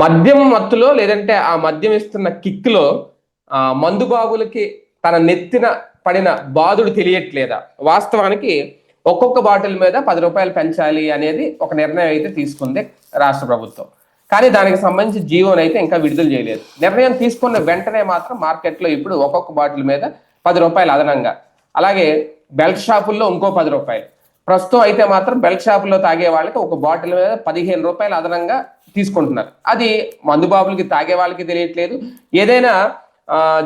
మద్యం మత్తులో లేదంటే ఆ మద్యం ఇస్తున్న కిక్లో ఆ మందు బాబులకి తన నెత్తిన పడిన బాధుడు తెలియట్లేదా? వాస్తవానికి ఒక్కొక్క బాటిల్ మీద పది రూపాయలు పెంచాలి అనేది ఒక నిర్ణయం అయితే తీసుకుంది రాష్ట్ర ప్రభుత్వం. కానీ దానికి సంబంధించి జీవోని అయితే ఇంకా విడుదల చేయలేదు. నిర్ణయం తీసుకున్న వెంటనే మాత్రం మార్కెట్లో ఇప్పుడు ఒక్కొక్క బాటిల్ మీద పది రూపాయలు అదనంగా. అలాగే బెల్ట్ షాపుల్లో ఇంకో పది రూపాయలు. ప్రస్తుతం అయితే మాత్రం బెల్ట్ షాపులో తాగే వాళ్ళకి ఒక బాటిల్ మీద పదిహేను రూపాయలు అదనంగా తీసుకుంటున్నారు. అది మందుబాబులకి తాగే వాళ్ళకి తెలియట్లేదు. ఏదైనా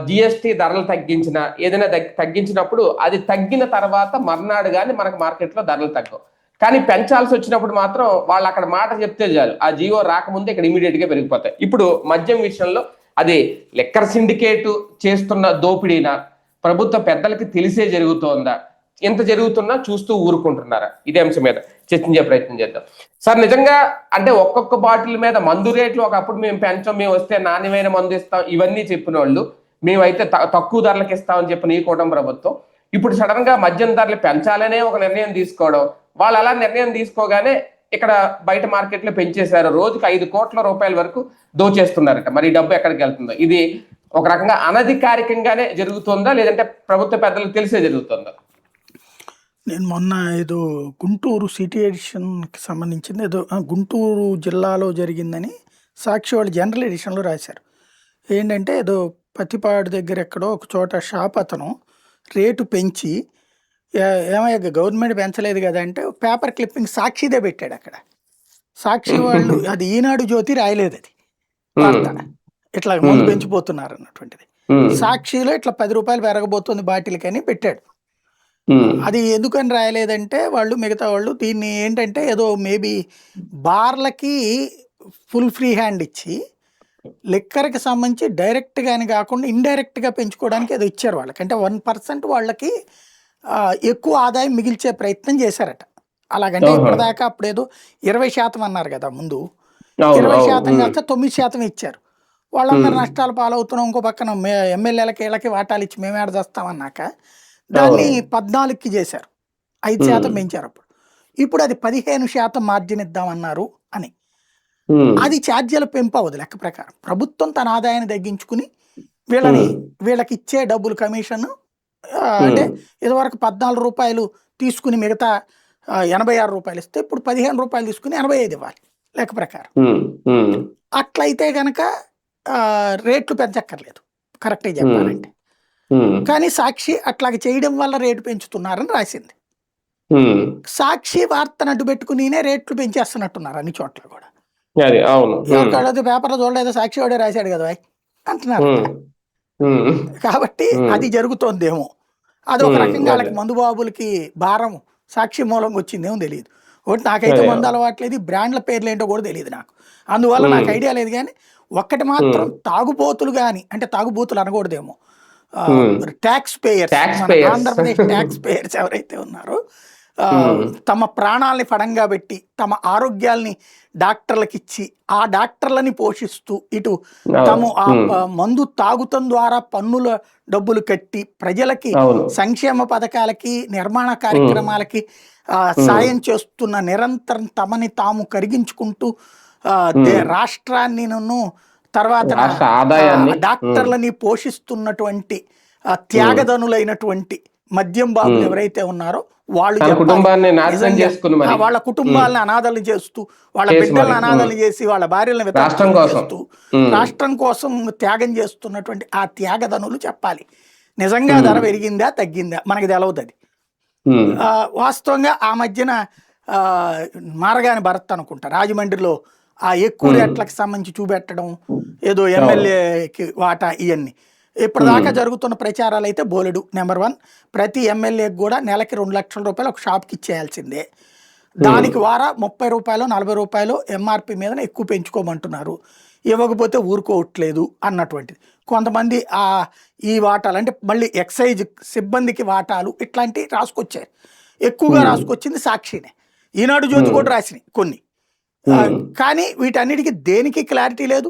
జిఎస్టి ధరలు తగ్గించిన ఏదైనా తగ్గించినప్పుడు అది తగ్గిన తర్వాత మర్నాడు కానీ మనకు మార్కెట్లో ధరలు తగ్గవు. కానీ పెంచాల్సి వచ్చినప్పుడు మాత్రం వాళ్ళు అక్కడ మాట చెప్తే చాలు. ఆ జియో రాకముందే ఇక్కడ ఇమీడియట్గా పెరిగిపోతాయి. ఇప్పుడు మద్యం విషయంలో అది లెక్కర్ సిండికేట్ చేస్తున్న దోపిడీనా? ప్రభుత్వ పెద్దలకి తెలిసే జరుగుతోందా? ఎంత జరుగుతున్నా చూస్తూ ఊరుకుంటున్నారా? ఇదే అంశం మీద చర్చించే ప్రయత్నం చేద్దాం. సార్ నిజంగా అంటే ఒక్కొక్క బాటిల్ మీద మందు రేట్లు ఒకప్పుడు మేము పెంచాం మేము వస్తే నాణ్యమైన మందు ఇస్తాం ఇవన్నీ చెప్పిన వాళ్ళు మేమైతే త- తక్కువ ధరలకు ఇస్తామని చెప్పిన ఈ కూటమి ప్రభుత్వం. ఇప్పుడు సడన్గా మద్యం ధరలు పెంచాలనే ఒక నిర్ణయం తీసుకోవడం వాళ్ళు అలా నిర్ణయం తీసుకోగానే ఇక్కడ బయట మార్కెట్లో పెంచేశారు. రోజుకి ఐదు కోట్ల రూపాయల వరకు దోచేస్తున్నారట. మరి డబ్బు ఎక్కడికి వెళ్తుందో? ఇది ఒక రకంగా అనధికారికంగానే జరుగుతుందా? లేదంటే ప్రభుత్వ పెద్దలకు తెలిసే జరుగుతుందా? నేను మొన్న ఏదో గుంటూరు సిటీ ఎడిషన్కి సంబంధించింది ఏదో ఆ, గుంటూరు జిల్లాలో జరిగిందని సాక్షి వాళ్ళు జనరల్ ఎడిషన్లో రాశారు. ఏంటంటే ఏదో పత్తిపాడు దగ్గర ఎక్కడో ఒక చోట షాప్ అతను రేటు పెంచి "ఏ- ఏమయ్య గవర్నమెంట్ పెంచలేదు కదా అంటే పేపర్ క్లిప్పింగ్ సాక్షిదే పెట్టాడు అక్కడ. సాక్షి వాళ్ళు అది ఈనాడు జ్యోతి రాయలేదు అది. ఇట్లా ముందు. పెంచిపోతున్నారు అన్నటువంటిది. సాక్షిలో ఇట్లా పది రూపాయలు పెరగబోతుంది బాటిల్కి అని పెట్టాడు. అది ఎందుకని రాయలేదంటే వాళ్ళు మిగతా వాళ్ళు దీన్ని ఏంటంటే ఏదో మేబీ బార్లకి ఫుల్ ఫ్రీ హ్యాండ్ ఇచ్చి లిక్కర్కి సంబంధించి డైరెక్ట్గాని కాకుండా ఇండైరెక్ట్గా పెంచుకోవడానికి ఏదో ఇచ్చారు వాళ్ళకి. అంటే వన్ పర్సెంట్ వాళ్ళకి ఎక్కువ ఆదాయం మిగిల్చే ప్రయత్నం చేశారట. అలాగంటే. ఇప్పటిదాకా అప్పుడు ఏదో ఇరవై శాతం అన్నారు కదా ముందు. ఇరవై శాతం కాస్త తొమ్మిది శాతం ఇచ్చారు. వాళ్ళందరూ. నష్టాలు పాలవుతున్నాం ఇంకో పక్కన ఎమ్మెల్యేలకి వీళ్ళకి వాటాలు ఇచ్చి మేము ఏడ చేస్తామన్నాక దాన్ని పద్నాలుగుకి చేశారు. ఐదు. శాతం పెంచారు అప్పుడు. ఇప్పుడు అది పదిహేను శాతం మార్జిన్ ఇద్దామన్నారు అని. అది ఛార్జీల పెంపు అవ్వదు లెక్క ప్రకారం. ప్రభుత్వం తన ఆదాయాన్ని తగ్గించుకుని వీళ్ళని. వీళ్ళకి ఇచ్చే డబ్బులు కమిషన్ అంటే ఇదివరకు పద్నాలుగు రూపాయలు తీసుకుని మిగతా ఎనభై ఆరు రూపాయలు ఇస్తే ఇప్పుడు పదిహేను రూపాయలు తీసుకుని ఎనభై ఐదు ఇవ్వాలి లెక్క ప్రకారం. అట్లయితే గనక రేట్లు పెంచక్కర్లేదు. కరెక్టే చెప్పాలంటే. కానీ సాక్షి అట్లాగ చేయడం వల్ల రేటు పెంచుతున్నారని రాసింది. సాక్షి వార్తను అడ్డు పెట్టుకునినే రేట్లు పెంచేస్తున్నట్టున్నారు అన్ని చోట్ల కూడా. అవును. పేపర్లో చూడలేదు సాక్షి వాడే రాశాడు కదా అంటున్నారు. కాబట్టి. అది జరుగుతోందేమో. అది ఒక రకంగా వాళ్ళకి అదే. మందు బాబులకి భారం సాక్షి మూలంగా వచ్చిందేమో తెలియదు. ఒకటి నాకైతే. మందు అలవాట్లేదు బ్రాండ్ల పేర్లు ఏంటో కూడా తెలియదు నాకు. అందువల్ల నాకు. ఐడియా లేదు కానీ ఒక్కటి మాత్రం తాగుబోతులు కానీ అంటే తాగుబోతులు అనకూడదేమో. Tax payers. Andhra Pradesh tax payers ఎవరైతే ఉన్నారో. తమ ప్రాణాలని పడంగా పెట్టి తమ ఆరోగ్యాల్ని డాక్టర్లకు ఇచ్చి ఆ డాక్టర్లని పోషిస్తూ ఇటు తాము ఆ మందు తాగుతం ద్వారా పన్నుల డబ్బులు కట్టి ప్రజలకి సంక్షేమ పథకాలకి నిర్మాణ కార్యక్రమాలకి సాయం చేస్తున్న నిరంతరం తమని తాము కరిగించుకుంటూ రాష్ట్రాన్ని నన్ను తర్వాత డాక్టర్లని పోషిస్తున్నటువంటి ఆ, త్యాగదనులైనటువంటి మద్యం బాబులు. ఎవరైతే ఉన్నారో వాళ్ళు వాళ్ళ కుటుంబాలను అనాథలు చేస్తూ వాళ్ళ బిడ్డలను అనాథలు చేసి వాళ్ళ భార్యలను. చేస్తూ రాష్ట్రం కోసం త్యాగం చేస్తున్నటువంటి ఆ త్యాగదనులు చెప్పాలి. నిజంగా. ధర పెరిగిందా తగ్గిందా? మనకి తెలవదు అది. వాస్తవంగా ఆ మధ్యన ఆ, మారగాని భరత్ అనుకుంటా రాజమండ్రిలో ఆ ఎక్కువ. రేట్లకు సంబంధించి చూపెట్టడం ఏదో ఎమ్మెల్యేకి వాటా ఇవన్నీ ఇప్పటిదాకా జరుగుతున్న ప్రచారాలు అయితే బోలెడు. నెంబర్ వన్ ప్రతి ఎమ్మెల్యేకి కూడా నెలకి రెండు లక్షల రూపాయలు ఒక షాప్కి ఇచ్చేయాల్సిందే. దానికి వారా ముప్పై రూపాయలు నలభై రూపాయలు ఎంఆర్పి మీద ఎక్కువ పెంచుకోమంటున్నారు. ఇవ్వకపోతే ఊరుకోవట్లేదు అన్నటువంటిది. కొంతమంది ఆ ఈ వాటాలు అంటే మళ్ళీ ఎక్సైజ్ సిబ్బందికి వాటాలు ఇట్లాంటివి రాసుకొచ్చారు. ఎక్కువగా. రాసుకొచ్చింది సాక్షినే. ఈనాడు జ్యోతి కూడా రాసినాయి కొన్ని. కానీ వీటన్నిటికీ దేనికి క్లారిటీ లేదు?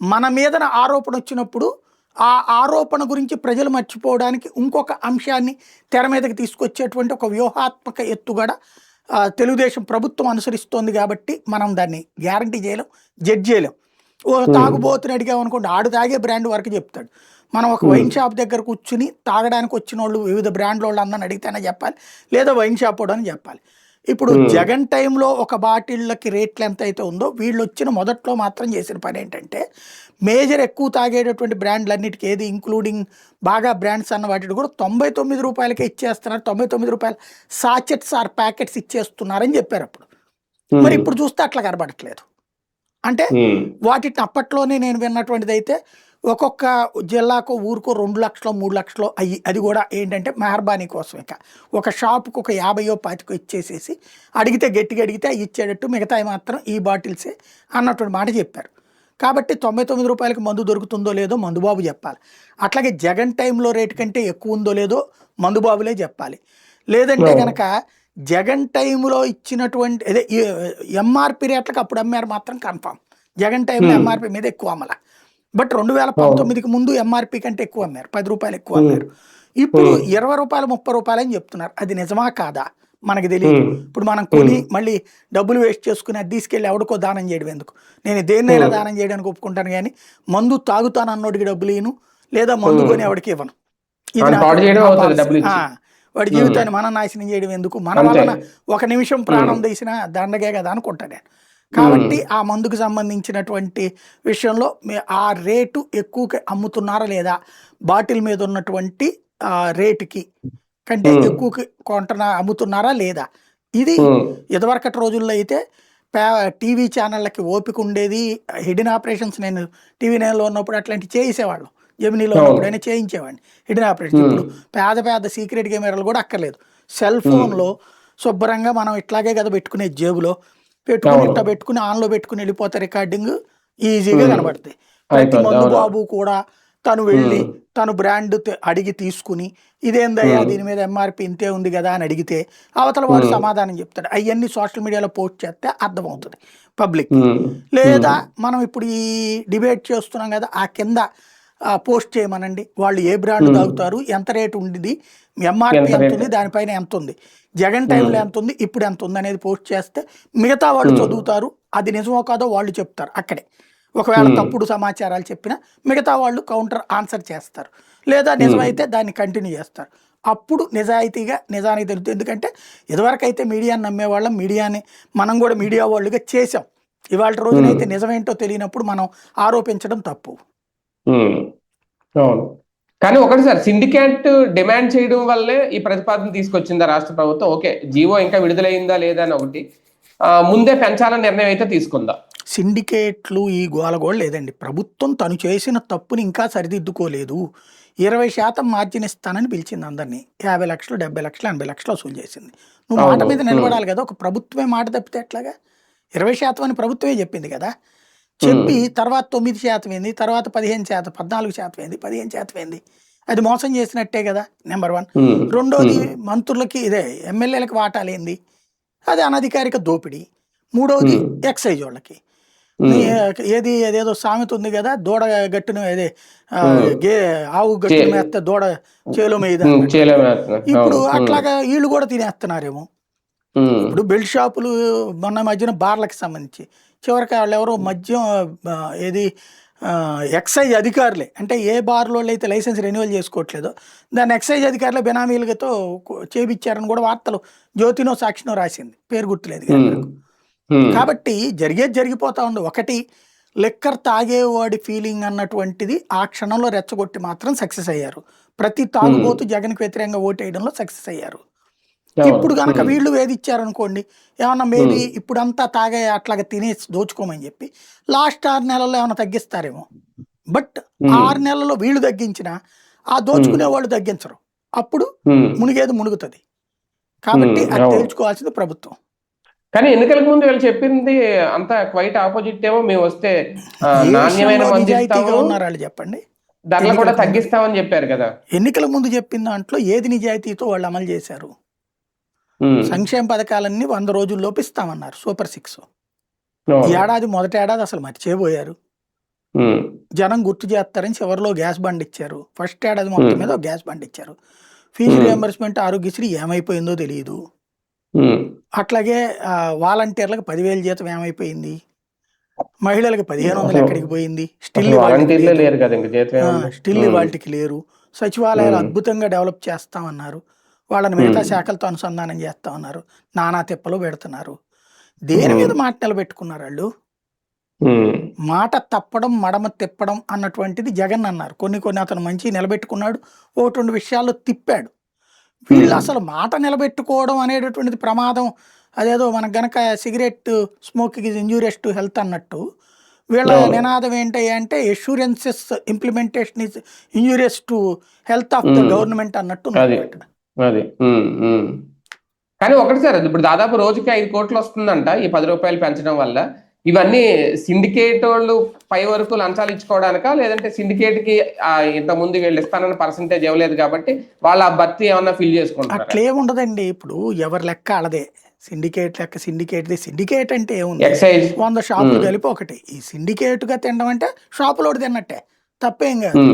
మన మీదన ఆరోపణ వచ్చినప్పుడు ఆ ఆరోపణ గురించి ప్రజలు మర్చిపోవడానికి ఇంకొక అంశాన్ని తెర మీదకి తీసుకొచ్చేటువంటి ఒక వ్యూహాత్మక ఎత్తుగడ తెలుగుదేశం ప్రభుత్వం అనుసరిస్తోంది కాబట్టి మనం దాన్ని గ్యారంటీ చేయలేం జడ్జ్ చేయలేం. ఓ తాగుబోతుని అడిగామనుకోండి ఆడు తాగే బ్రాండ్ వరకు చెప్తాడు. మనం ఒక వైన్ షాప్ దగ్గర కూర్చుని తాగడానికి వచ్చిన వాళ్ళు వివిధ బ్రాండ్ల వాళ్ళు అందరిని అడిగితేనే చెప్పాలి లేదా వైన్ షాప్ వాడు అని చెప్పాలి. ఇప్పుడు జగన్ టైంలో ఒక బాటిళ్ళకి రేట్లు ఎంత అయితే ఉందో వీళ్ళు వచ్చిన మొదట్లో మాత్రం చేసిన పని ఏంటంటే మేజర్ ఎక్కువ తాగేటటువంటి బ్రాండ్లన్నిటికీ ఏది ఇంక్లూడింగ్ బాగా బ్రాండ్స్ అన్న వాటికి కూడా తొంభై తొమ్మిది రూపాయలకే ఇచ్చేస్తున్నారు. తొంభై తొమ్మిది రూపాయలు సాచెట్స్ ఆర్ ప్యాకెట్స్ ఇచ్చేస్తున్నారని చెప్పారు అప్పుడు. మరి ఇప్పుడు చూస్తే అట్లా కనబడట్లేదు. అంటే వాటిని అప్పట్లోనే నేను విన్నటువంటిది అయితే ఒక్కొక్క జిల్లాకు ఊరుకో రెండు లక్షలు మూడు లక్షలు అయ్యి అది కూడా ఏంటంటే మెహర్బానీ కోసం ఇక. ఒక షాపుకి ఒక యాభయో పాతికో ఇచ్చేసేసి అడిగితే గట్టిగా అడిగితే అవి ఇచ్చేటట్టు మిగతాయి మాత్రం ఈ బాటిల్సే అన్నటువంటి మాట చెప్పారు. కాబట్టి తొంభై తొమ్మిది రూపాయలకి మందు దొరుకుతుందో లేదో మందుబాబు చెప్పాలి. అట్లాగే జగన్ టైంలో రేటు కంటే ఎక్కువ ఉందో లేదో మందుబాబులే చెప్పాలి. లేదంటే. కనుక జగన్ టైంలో ఇచ్చినటువంటి అదే ఎంఆర్పి రేట్లకు అప్పుడు అమ్మారు మాత్రం కన్ఫామ్. జగన్ టైంలో. ఎంఆర్పి మీద ఎక్కువ అమ్మల బట్ రెండు వేల పంతొమ్మిదికి ముందు ఎంఆర్పి కంటే ఎక్కువ అమ్మారు. పది రూపాయలు ఎక్కువ అమ్మారు. ఇప్పుడు. ఇరవై రూపాయలు ముప్పై రూపాయలు అని చెప్తున్నారు. అది నిజమా కాదా? మనకి తెలియదు. ఇప్పుడు మనం కొని మళ్ళీ డబ్బులు వేస్ట్ చేసుకుని అది తీసుకెళ్ళి ఎవడికో దానం చేయడం ఎందుకు? నేను దేన్నైనా. దానం చేయడానికి ఒప్పుకుంటాను కానీ మందు తాగుతాను అన్నోడికి డబ్బులు ఇవ్వను లేదా మందు. కొని ఎవడికి ఇవ్వను. ఇది వాడి జీవితాన్ని మనం నాశనం చేయడం ఎందుకు? మన. వలన ఒక నిమిషం ప్రాణం తీసిన దండగే కదా అనుకుంటా నేను. కాబట్టి ఆ మందుకు సంబంధించినటువంటి విషయంలో ఆ రేటు ఎక్కువ అమ్ముతున్నారా లేదా బాటిల్ మీద ఉన్నటువంటి ఆ రేటుకి కంటే. ఎక్కువ కొంటున్నా అమ్ముతున్నారా లేదా? ఇది ఇదివరకటి రోజుల్లో అయితే టీవీ ఛానళ్ళకి ఓపిక ఉండేది హిడెన్ ఆపరేషన్స్ నేను టీవీ నైన్లో ఉన్నప్పుడు అట్లాంటివి చేసేవాళ్ళం. జమినీలో. ఉన్నప్పుడు అయినా చేయించేవాడిని. Hidden operation. ఇప్పుడు పేద పేద సీక్రెట్ కెమెరాలు కూడా అక్కర్లేదు. సెల్ ఫోన్లో శుభ్రంగా మనం ఇట్లాగే కదా పెట్టుకునే జేబులో పెట్టుకుని. ఇట్లా పెట్టుకుని ఆన్లో పెట్టుకుని వెళ్ళిపోతే రికార్డింగ్ ఈజీగా. కనబడుతుంది ప్రతి మందు. బాబు కూడా తను వెళ్ళి. తను బ్రాండ్ అడిగి తీసుకుని ఇదేందయ్యా. దీని మీద ఎంఆర్పి ఇంతే ఉంది కదా అని అడిగితే అవతల వాడు. సమాధానం చెప్తాడు అవన్నీ సోషల్ మీడియాలో పోస్ట్ చేస్తే అర్థమవుతుంది పబ్లిక్ లేదా మనం ఇప్పుడు ఈ డిబేట్ చేస్తున్నాం కదా ఆ కింద పోస్ట్ చేయమనండి. వాళ్ళు ఏ బ్రాండ్. తాగుతారు ఎంత రేటు ఉండింది ఎంఆర్పి ఎంత? ఉంది దానిపైన ఎంత ఉంది? జగన్ టైంలో ఎంత ఉంది ఇప్పుడు ఎంత ఉంది అనేది పోస్ట్ చేస్తే మిగతా వాళ్ళు. చదువుతారు అది నిజమో కాదో వాళ్ళు చెప్తారు అక్కడే. ఒకవేళ. తప్పుడు సమాచారాలు చెప్పినా మిగతా వాళ్ళు కౌంటర్ ఆన్సర్ చేస్తారు. లేదా నిజమైతే దాన్ని కంటిన్యూ చేస్తారు. అప్పుడు నిజాయితీగా నిజానికి తెలుస్తుంది. ఎందుకంటే ఇదివరకు అయితే మీడియాని నమ్మేవాళ్ళం మీడియాని మనం కూడా మీడియా వాళ్ళుగా చేసాం ఇవాళ రోజునైతే నిజమేంటో తెలియనప్పుడు మనం ఆరోపించడం తప్పు. అవును. కానీ ఒకటి సార్ సిండికేట్ డిమాండ్ చేయడం వల్లే ఈ ప్రతిపాదన తీసుకొచ్చిందా రాష్ట్ర ప్రభుత్వం? ఓకే జీవో ఇంకా విడుదలైందా లేదా అని ఒకటి. ఆ, ముందే పెంచాలని నిర్ణయం అయితే తీసుకుందా. సిండికేట్లు ఈ గోల కూడా లేదండి. ప్రభుత్వం తను చేసిన తప్పుని ఇంకా సరిదిద్దుకోలేదు. ఇరవై శాతం మార్జిన్ ఇస్తానని పిలిచింది అందరినీ. యాభై లక్షలు డెబ్బై లక్షలు ఎనభై లక్షలు వసూలు చేసింది. నువ్వు మాట. మీద నిలబడాలి కదా. ఒక ప్రభుత్వమే మాట తప్పితే ఎట్లాగా? ఇరవై శాతం అని ప్రభుత్వమే చెప్పింది కదా. చెప్పి తర్వాత తొమ్మిది శాతం ఏంది తర్వాత పదిహేను శాతం పద్నాలుగు శాతం ఏంది పదిహేను శాతం ఏంది అది మోసం చేసినట్టే కదా నెంబర్ వన్ రెండోది మంత్రులకి ఇదే ఎమ్మెల్యేలకు వాటాలేంది అది అనధికారిక దోపిడీ. మూడోది. ఎక్సైజ్ వాళ్ళకి. ఏది అదేదో సామెత ఉంది కదా దూడ గట్టును Hmm. గే ఆవు గట్టును మేస్తే దూడ చేలో మీద ఇప్పుడు అట్లాగా వీళ్ళు కూడా తినేస్తున్నారేమో. ఇప్పుడు బెల్ట్ షాపులు మొన్న మధ్యన బార్లకు సంబంధించి. చివరికి వాళ్ళు ఎవరో మద్యం ఏది ఎక్సైజ్ అధికారులే. అంటే ఏ బార్లో అయితే లైసెన్స్ రెన్యువల్ చేసుకోవట్లేదో దాన్ని ఎక్సైజ్ అధికారులే బినామీలతో చేపించారని కూడా వార్తలు జ్యోతినో సాక్షినో రాసింది. పేరు గుర్తులేదు కాబట్టి జరిగేది జరిగిపోతా ఉంది. ఒకటి లెక్కర్ తాగేవాడి ఫీలింగ్ అన్నటువంటిది ఆ క్షణంలో రెచ్చగొట్టి మాత్రం సక్సెస్ అయ్యారు. ప్రతి తాగుబోతు జగన్కి వ్యతిరేకంగా ఓటేయడంలో సక్సెస్ అయ్యారు. ఇప్పుడు కనుక వీళ్ళు వేధిచ్చారనుకోండి ఏమన్నా మేబీ ఇప్పుడంతా తాగే అట్లాగా తినేసి దోచుకోమని చెప్పి లాస్ట్ ఆరు నెలల్లో ఏమైనా తగ్గిస్తారేమో. బట్ ఆరు నెలల్లో వీళ్ళు తగ్గించిన ఆ దోచుకునే వాళ్ళు తగ్గించరు. అప్పుడు. మునిగేది మునుగుతుంది. కాబట్టి అది అవును. తేల్చుకోవాల్సింది ప్రభుత్వం. కానీ ఎన్నికలకు ముందు వీళ్ళు చెప్పింది అంతా క్వైట్ ఆపోజిట్ ఏమో మేము వస్తే నాణ్యమైన ఉన్నారు వాళ్ళు చెప్పండి. ధరలు కూడా. తగ్గిస్తామని చెప్పారు కదా. ఎన్నికల ముందు చెప్పిన దాంట్లో ఏది నిజాయితీతో వాళ్ళు అమలు చేశారు? సంక్షేమ పథకాలన్నీ వంద రోజుల్లోపు ఇస్తామన్నారు. Super six. ఏడాది మొదటి ఏడాది అసలు మర్చిపోయారు. జనం గుర్తు చేస్తారని చివరిలో గ్యాస్ బండ్ ఇచ్చారు. ఫస్ట్ ఏడాది మొత్తం. మీద గ్యాస్ బండ్ ఇచ్చారు. ఫీజు. రియంబర్స్మెంట్ ఆరోగ్యశ్రీ ఏమైపోయిందో తెలియదు అట్లాగే వాలంటీర్లకు పదివేల జీతం ఏమైపోయింది? మహిళలకు పదిహేను వందలు ఎక్కడికి పోయింది? స్టిల్? స్టిల్. వాళ్ళకి లేరు. సచివాలయాలు. అద్భుతంగా డెవలప్ చేస్తామన్నారు. వాళ్ళని మిగతా శాఖలతో అనుసంధానం చేస్తామన్నారు నానా తిప్పలు పెడుతున్నారు దేని. మీద మాట నిలబెట్టుకున్నారు వాళ్ళు. మాట తప్పడం మడమ తిప్పడం అన్నటువంటిది జగన్ అన్నారు కొన్ని కొన్ని అతను మంచి నిలబెట్టుకున్నాడు ఒకటి రెండు విషయాల్లో తిప్పాడు వీళ్ళు. అసలు మాట నిలబెట్టుకోవడం అనేటటువంటిది ప్రమాదం అదేదో మనకు గనక cigarette smoke is injurious to health అన్నట్టు వీళ్ళ. నినాదం ఏంటి అంటే assurances implementation is injurious to health of the. Government అన్నట్టు. ఇక్కడ. అది. కానీ ఒకటి సార్ అది ఇప్పుడు దాదాపు రోజుకి ఐదు కోట్లు వస్తుందంట ఈ పది రూపాయలు పెంచడం వల్ల. ఇవన్నీ సిండికేట్ వాళ్ళు పై వరకు లంచాలు ఇచ్చుకోవడానికా? లేదంటే సిండికేట్కి ఆ, ఇంత ముందు వీళ్ళు ఇస్తానన్న పర్సంటేజ్ ఇవ్వలేదు కాబట్టి వాళ్ళ ఆ భర్తీ ఏమన్నా ఫిల్ చేసుకుంటారు అట్లే ఉండదండి. ఇప్పుడు ఎవరి లెక్క అలదే సిండికేట్ లెక్క సిండికేట్ సిండికేట్ అంటే ఏముంది? ఎక్సైజ్ వంద షాపులు. కలిపి ఒకటి. ఈ సిండికేట్గా తినడం అంటే షాపులో తిన్నట్టే. తప్పేం కాదు.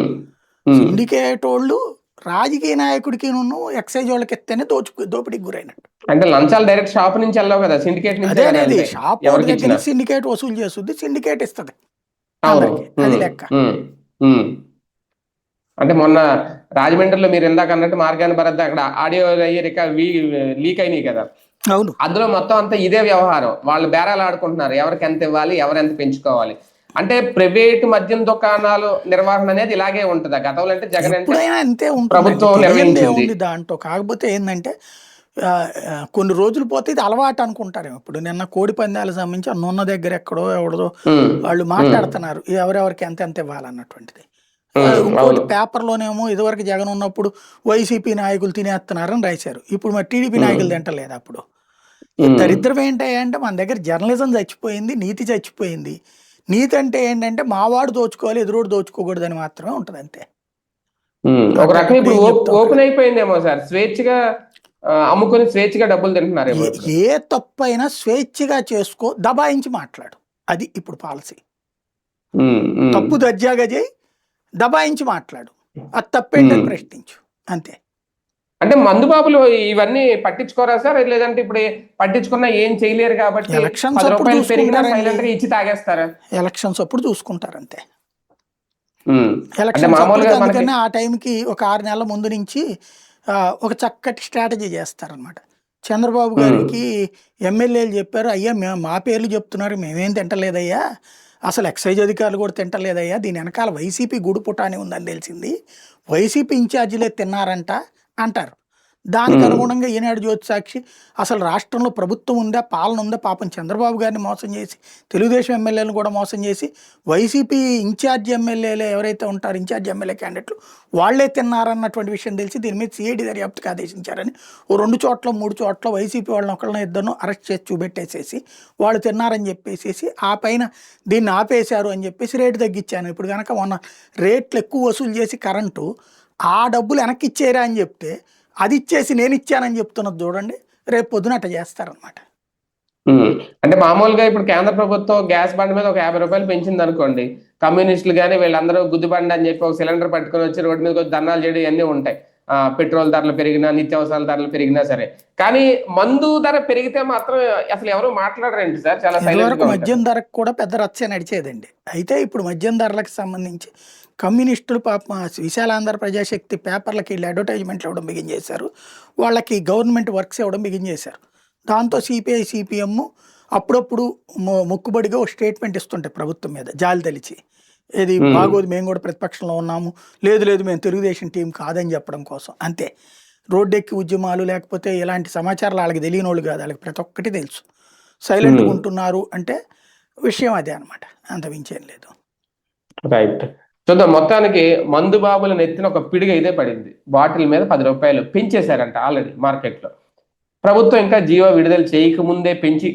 సిండికేట్ వాళ్ళు రాజకీయ నాయకుడికి నువ్వు ఎక్సైజ్ వాళ్ళకి ఎత్తేనే దోచు దోపిడీకి గురైనట్టు. అంటే లంచాలు డైరెక్ట్ షాప్ నుంచి వెళ్ళావు కదా సిండికేట్ నుంచి అదే కదా అనేది వెళ్తాయి. షాప్ దగ్గర. సిండికేట్ వసూలు చేస్తుంది సిండికేట్ ఇస్తుంది. అది లెక్క. అంటే మొన్న రాజమండ్రిలో మీరు ఇందాక అన్నట్టు మార్గాన్ని భరత్ అక్కడ ఆడియో అయ్యి లీక్ అయినాయి కదా. అవును. అందులో మొత్తం అంతా ఇదే వ్యవహారం. వాళ్ళు బేరాలు ఆడుకుంటున్నారు. ఎవరికి ఎంత ఇవ్వాలి ఎవరు ఎంత పెంచుకోవాలి. అంటే ప్రైవేట్ మద్యం దుకాణాలు నిర్వహణ అనేది ఇలాగే ఉంటుందా. గతంలో అంటే జగన్ అంతే ఉంటుంది. దాంట్లో? కాకపోతే ఏంటంటే కొన్ని రోజులు పోతే ఇది అలవాటు అనుకుంటారు ఇప్పుడు నిన్న కోడి పందాలకు సంబంధించి నున్న దగ్గర ఎక్కడో ఎవడదో ఉమ్, వాళ్ళు మాట్లాడుతున్నారు. ఎవరెవరికి ఎంత ఎంత ఇవ్వాలన్నటువంటిది. ఇంకోటి. పేపర్లోనేమో ఇదివరకు జగన్ ఉన్నప్పుడు వైసీపీ నాయకులు తినేస్తున్నారని రాశారు. ఇప్పుడు మరి టీడీపీ నాయకులు తింటలేదు అప్పుడు? దరిద్రం ఏంటంటే మన దగ్గర జర్నలిజం చచ్చిపోయింది నీతి చచ్చిపోయింది. నీతి అంటే ఏంటంటే మావాడు దోచుకోవాలి ఎదురోడు దోచుకోకూడదని మాత్రమే ఉంటుంది అంతే. ఒక రకంగా ఇప్పుడు? ఓపెన్ అయిపోయిందేమో సార్ స్వేచ్ఛగా అమ్ముకొని స్వేచ్ఛగా డబ్బులు తింటున్నారేమో ఏ- తప్పు అయినా స్వేచ్ఛగా చేసుకో దబాయించి మాట్లాడు అది ఇప్పుడు పాలసీ. తప్పు దర్జాగా చేయి దబాయించి మాట్లాడు అది తప్పేంటని. ప్రశ్నించు అంతే అంటే మందుబాబులు ఇవన్నీ పట్టించుకోరా సార్? లేదంటే ఇప్పుడు పట్టించుకున్నా ఏం చేయలేరు కాబట్టి రూపాయలు పెరిగినా. సైలెంట్గా ఇచ్చి తాగేస్తారా? ఎలక్షన్స్ అప్పుడు చూసుకుంటారు అంతే ఎలక్షన్స్ మనకి అందుకనే ఆ టైంకి ఒక ఆరు నెలల ముందు నుంచి ఒక చక్కటి స్ట్రాటజీ చేస్తారనమాట చంద్రబాబు గారికి ఎమ్మెల్యేలు చెప్పారు అయ్యా మేము మా పేర్లు చెప్తున్నారు మేమేం తింటలేదయ్యా. అసలు ఎక్సైజ్ అధికారులు కూడా తింటలేదయ్యా. దీని వెనకాల వైసీపీ గుడి పుటాని ఉందని తెలిసింది. వైసీపీ ఇన్ఛార్జీలే తిన్నారంట. అంటారు. దానికి. అనుగుణంగా ఈనాడు జ్యోతి సాక్షి అసలు రాష్ట్రంలో ప్రభుత్వం ఉందా పాలన ఉందా? పాపం చంద్రబాబు గారిని మోసం చేసి తెలుగుదేశం ఎమ్మెల్యేలను కూడా మోసం చేసి వైసీపీ ఇన్ఛార్జ్ ఎమ్మెల్యేలు ఎవరైతే ఉంటారో ఇన్ఛార్జ్ ఎమ్మెల్యే క్యాండిడేట్లు వాళ్ళే తిన్నారన్నటువంటి విషయం తెలిసి దీని మీద సిఐడి దర్యాప్తుకి ఆదేశించారని ఓ రెండు చోట్ల మూడు చోట్ల వైసీపీ వాళ్ళని ఒకళ్ళని ఇద్దరు అరెస్ట్ చేసి చూపెట్టేసేసి వాళ్ళు తిన్నారని చెప్పేసేసి ఆ పైన దీన్ని ఆపేశారు అని చెప్పేసి రేటు తగ్గించాను. ఇప్పుడు కనుక మొన్న రేట్లు ఎక్కువ వసూలు చేసి కరెంటు ఆ డబ్బులు వెనక్కి ఇచ్చేరా అని చెప్తే అది ఇచ్చేసి నేను ఇచ్చానని చెప్తున్నది చూడండి రేపు పొద్దున అట్ట చేస్తారనమాట. అంటే మామూలుగా ఇప్పుడు కేంద్ర ప్రభుత్వం గ్యాస్ బండ్ మీద ఒక యాభై రూపాయలు పెంచింది అనుకోండి కమ్యూనిస్టులు కానీ వీళ్ళందరూ గుద్దుబండి అని చెప్పి ఒక సిలిండర్ పట్టుకొని వచ్చి రోడ్డు మీద ధర్నాలు చేయడం ఇవన్నీ ఉంటాయి. ఆ, పెట్రోల్ ధరలు పెరిగినా నిత్యావసరాల ధరలు పెరిగినా సరే. కానీ మందు ధర పెరిగితే మాత్రం అసలు ఎవరు మాట్లాడరండి సార్? చాలా. మద్యం ధరకు కూడా పెద్ద రచ్చ నడిచేదండి. అయితే ఇప్పుడు మద్యం ధరలకు సంబంధించి కమ్యూనిస్టులు పాప విశాలాంధ్ర ప్రజాశక్తి పేపర్లకి వీళ్ళు అడ్వర్టైజ్మెంట్లు ఇవ్వడం బిగిన్ చేశారు వాళ్ళకి గవర్నమెంట్ వర్క్స్ ఇవ్వడం బిగిన్ చేశారు దాంతో సిపిఐ సిపిఎం అప్పుడప్పుడు మొక్కుబడిగా ఒక స్టేట్మెంట్ ఇస్తుంటాయి ప్రభుత్వం మీద జాలి తెలిచి Hmm. బాగోదు మేము కూడా ప్రతిపక్షంలో ఉన్నాము లేదు లేదు మేము తెలుగుదేశం టీం కాదని చెప్పడం కోసం. అంతే. రోడ్డెక్కి ఉద్యమాలు లేకపోతే ఇలాంటి సమాచారాలు వాళ్ళకి తెలియని వాళ్ళు కాదు వాళ్ళకి ప్రతి ఒక్కటి తెలుసు. సైలెంట్గా. ఉంటున్నారు అంటే విషయం అదే అనమాట అంత మించేం లేదు. రైట్. చూద్దాం మొత్తానికి మందు బాబుల నెత్తిన ఒక పిడిగ అయితే పడింది. బాటిల్ మీద పది రూపాయలు పెంచేశారంట ఆల్రెడీ మార్కెట్లో. ప్రభుత్వం ఇంకా జీవో విడుదల చేయకముందే పెంచి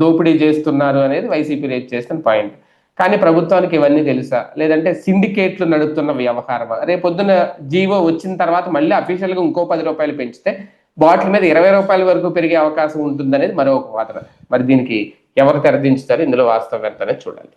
దోపిడీ చేస్తున్నారు అనేది వైసీపీ రేట్ చేస్తున్న పాయింట్. కానీ ప్రభుత్వానికి ఇవన్నీ తెలుసా? లేదంటే సిండికేట్లు నడుపుతున్న వ్యవహారమా? రేపొద్దున జీవో వచ్చిన తర్వాత మళ్ళీ అఫీషియల్గా ఇంకో పది రూపాయలు పెంచితే బాటిల్ మీద ఇరవై రూపాయల వరకు పెరిగే అవకాశం ఉంటుందనేది మరో ఒక వాదన. మరి దీనికి ఎవరు తెరదించుతారు? ఇందులో వాస్తవం ఎంత అనేది చూడాలి.